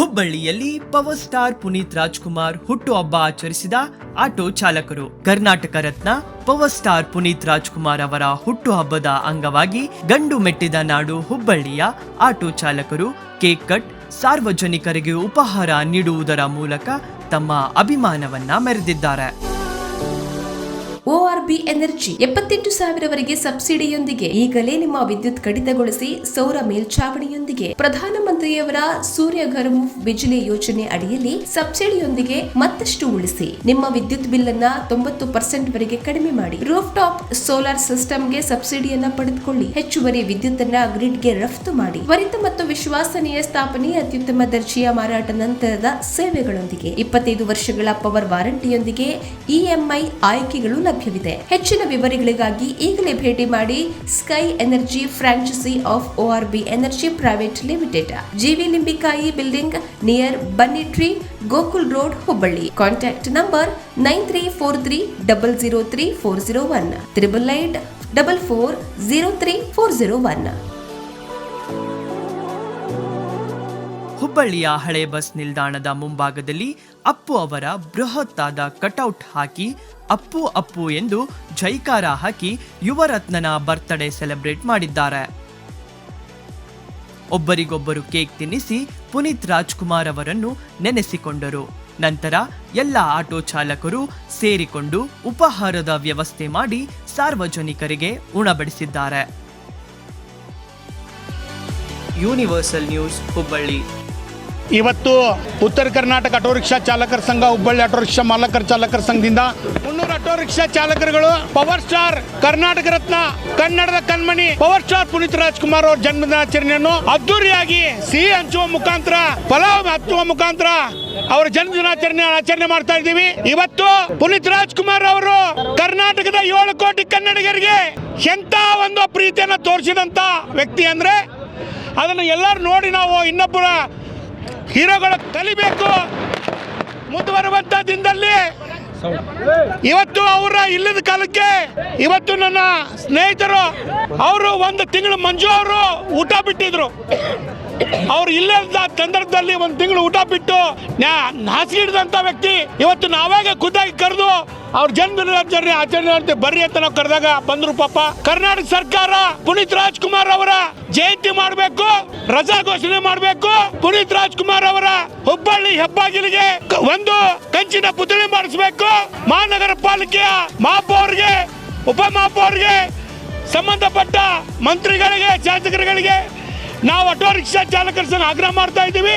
ಹುಬ್ಬಳ್ಳಿಯಲ್ಲಿ power star Puneeth Rajkumar ಹುಟ್ಟುಹಬ್ಬ ಆಚರಿಸಿದ ಆಟೋ ಚಾಲಕರು. ಕರ್ನಾಟಕ ರತ್ನ ಪವರ್ ಸ್ಟಾರ್ ಪುನೀತ್ ರಾಜ್ಕುಮಾರ್ ಅವರ ಹುಟ್ಟುಹಬ್ಬದ ಅಂಗವಾಗಿ ಗಂಡು ಮೆಟ್ಟಿದ ನಾಡು ಹುಬ್ಬಳ್ಳಿಯ ಆಟೋ ಚಾಲಕರು ಕೇಕ್ ಕಟ್, ಸಾರ್ವಜನಿಕರಿಗೆ ಉಪಹಾರ ನೀಡುವುದರ ಮೂಲಕ ತಮ್ಮ ಅಭಿಮಾನವನ್ನ ಮೆರೆದಿದ್ದಾರೆ. ಓಆರ್ಬಿ ಎನರ್ಜಿ ಎಪ್ಪತ್ತೆಂಟು ಸಾವಿರವರೆಗೆ ಸಬ್ಸಿಡಿಯೊಂದಿಗೆ ಈಗಲೇ ನಿಮ್ಮ ವಿದ್ಯುತ್ ಕಡಿತಗೊಳಿಸಿ ಸೌರ ಮೇಲ್ಛಾವಣಿಯೊಂದಿಗೆ. ಪ್ರಧಾನಮಂತ್ರಿಯವರ ಸೂರ್ಯಘರ್ ಮುಫ್ತ್ ಬಿಜಿಲಿ ಯೋಜನೆ ಅಡಿಯಲ್ಲಿ ಸಬ್ಸಿಡಿಯೊಂದಿಗೆ ಮತ್ತಷ್ಟು ಉಳಿಸಿ. ನಿಮ್ಮ ವಿದ್ಯುತ್ ಬಿಲ್ ಅನ್ನ ತೊಂಬತ್ತು ಪರ್ಸೆಂಟ್ ವರೆಗೆ ಕಡಿಮೆ ಮಾಡಿ. ರೂಫ್ ಟಾಪ್ ಸೋಲಾರ್ ಸಿಸ್ಟಮ್ಗೆ ಸಬ್ಸಿಡಿಯನ್ನ ಪಡೆದುಕೊಳ್ಳಿ. ಹೆಚ್ಚುವರಿ ವಿದ್ಯುತ್ ಅನ್ನ ಗ್ರಿಡ್ಗೆ ರಫ್ತು ಮಾಡಿ. ತ್ವರಿತ ಮತ್ತು ವಿಶ್ವಾಸನೀಯ ಸ್ಥಾಪನೆ ಅತ್ಯುತ್ತಮ ದರ್ಜೆಯ ಮಾರಾಟ ನಂತರದ ಸೇವೆಗಳೊಂದಿಗೆ. ಇಪ್ಪತ್ತೈದು ವರ್ಷಗಳ ಪವರ್ ವಾರಂಟಿಯೊಂದಿಗೆ ಇಎಂಐ ಆಯ್ಕೆಗಳು ಲಭ್ಯವಿದೆ. ಹೆಚ್ಚಿನ ವಿವರಗಳಿಗಾಗಿ ಈಗಲೇ ಭೇಟಿ ಮಾಡಿ sky energy franchise of B energy private limited GV Limbikai building near Banni tree Gokul road Hubballi contact number nine three four three double zero three four zero one triple eight double four zero three four zero one ಹುಬ್ಬಳ್ಳಿಯ ಹಳೆ bus ನಿಲ್ದಾಣದ ಮುಂಭಾಗದಲ್ಲಿ ಅಪ್ಪು ಅವರ ಬೃಹತ್ತಾದ cutout ಹಾಕಿ ಅಪ್ಪು ಅಪ್ಪು ಎಂದು ಜೈಕಾರ ಹಾಕಿ ಯುವರತ್ನನ birthday celebrate ಮಾಡಿದ್ದಾರೆ. ಒಬ್ಬರಿಗೊಬ್ಬರು ಕೇಕ್ ತಿನ್ನಿಸಿ ಪುನೀತ್ ರಾಜ್ಕುಮಾರ್ ಅವರನ್ನು ನೆನೆಸಿಕೊಂಡರು. ನಂತರ ಎಲ್ಲ ಆಟೋ ಚಾಲಕರು ಸೇರಿಕೊಂಡು ಉಪಹಾರದ ವ್ಯವಸ್ಥೆ ಮಾಡಿ ಸಾರ್ವಜನಿಕರಿಗೆ ಉಣಬಡಿಸಿದ್ದಾರೆ. Universal news, Hubballi. ಇವತ್ತು ಉತ್ತರ ಕರ್ನಾಟಕ ಆಟೋ ರಿಕ್ಷಾ ಚಾಲಕರ ಸಂಘ, ಹುಬ್ಬಳ್ಳಿ ಆಟೋ ರಿಕ್ಷಾ ಮಾಲಕರ ಚಾಲಕರ ಸಂಘದಿಂದ ಮುನ್ನೂರು ಆಟೋ ರಿಕ್ಷಾ ಚಾಲಕರುಗಳು, ಪವರ್ ಸ್ಟಾರ್, ಕರ್ನಾಟಕ ರತ್ನ, ಕನ್ನಡದ ಕಣ್ಮಣಿ, ಪವರ್ ಸ್ಟಾರ್ ಪುನೀತ್ ರಾಜ್ಕುಮಾರ್ ಅವರ ಜನ್ಮದಿನಾಚರಣೆಯನ್ನು ಅದ್ದೂರಿಯಾಗಿ ಸಿಹಿ ಹಂಚುವ ಮುಖಾಂತರ, ಪಲಾವ್ ಹಚ್ಚುವ ಮುಖಾಂತರ ಅವರ ಜನ್ಮದಿನಾಚರಣೆ ಆಚರಣೆ ಮಾಡ್ತಾ ಇದ್ದೀವಿ. ಇವತ್ತು ಪುನೀತ್ ರಾಜ್ಕುಮಾರ್ ಅವರು ಕರ್ನಾಟಕದ ಏಳು ಕೋಟಿ ಕನ್ನಡಿಗರಿಗೆ ಎಂತ ಒಂದು ಪ್ರೀತಿಯನ್ನು ತೋರಿಸಿದಂತ ವ್ಯಕ್ತಿ ಅಂದ್ರೆ ಅದನ್ನು ಎಲ್ಲರೂ ನೋಡಿ ನಾವು ಇನ್ನೊಬ್ಬರ ಹೀರೋಗಳ ಕಲಿಬೇಕು. ಮುಂದುವರುವಂತ ದಿನದಲ್ಲಿ ಇವತ್ತು ಅವರ ಇಲ್ಲದ ಕಾಲಕ್ಕೆ ಇವತ್ತು ನನ್ನ ಸ್ನೇಹಿತರು, ಅವರು ಒಂದು ತಿಂಗಳು ಮಂಜು ಅವರು ಊಟ ಬಿಟ್ಟಿದ್ರು. ಅವ್ರು ಇಲ್ಲದ ಸಂದರ್ಭದಲ್ಲಿ ಒಂದು ತಿಂಗಳು ಊಟ ಬಿಟ್ಟು ಹಾಸಿಗೆ ಹಿಡಿದಂತ ವ್ಯಕ್ತಿ ಇವತ್ತು ನಾವಾಗ ಖುದ್ದಾಗಿ ಕರೆದು ಅವ್ರ ಜನ್ಮದಿನಾಚರಣೆ ಆಚರಣೆ ಅಂತ ಬರ್ರಿ ಅಂತ ನಾವು ಕರೆದಾಗ ಬಂದ್ರು ಪಾಪ. ಕರ್ನಾಟಕ ಸರ್ಕಾರ ಪುನೀತ್ ರಾಜ್ಕುಮಾರ್ ಅವರ ಜಯಂತಿ ಮಾಡಬೇಕು. ರಜಾ ಘೋಷಣೆ ಮಾಡಬೇಕು. ಪುನೀತ್ ರಾಜ್ಕುಮಾರ್ ಅವರ ಹುಬ್ಬಳ್ಳಿ ಹೆಬ್ಬಾಗಿಲಿಗೆ ಒಂದು ಕಂಚಿನ ಪುತ್ಥಳಿ ಮಾಡಿಸಬೇಕು. ಮಹಾನಗರ ಪಾಲಿಕೆಯ ಮಹಾಪೌರ್ಗೆ ಉಪಮಹಾಪೌರ್ಗೆ ಸಂಬಂಧಪಟ್ಟ ಮಂತ್ರಿಗಳಿಗೆ, ಶಾಸಕರುಗಳಿಗೆ ನಾವು ಆಟೋ ರಿಕ್ಷಾ ಚಾಲಕರ ಆಗ್ರಹ ಮಾಡ್ತಾ ಇದ್ದೀವಿ.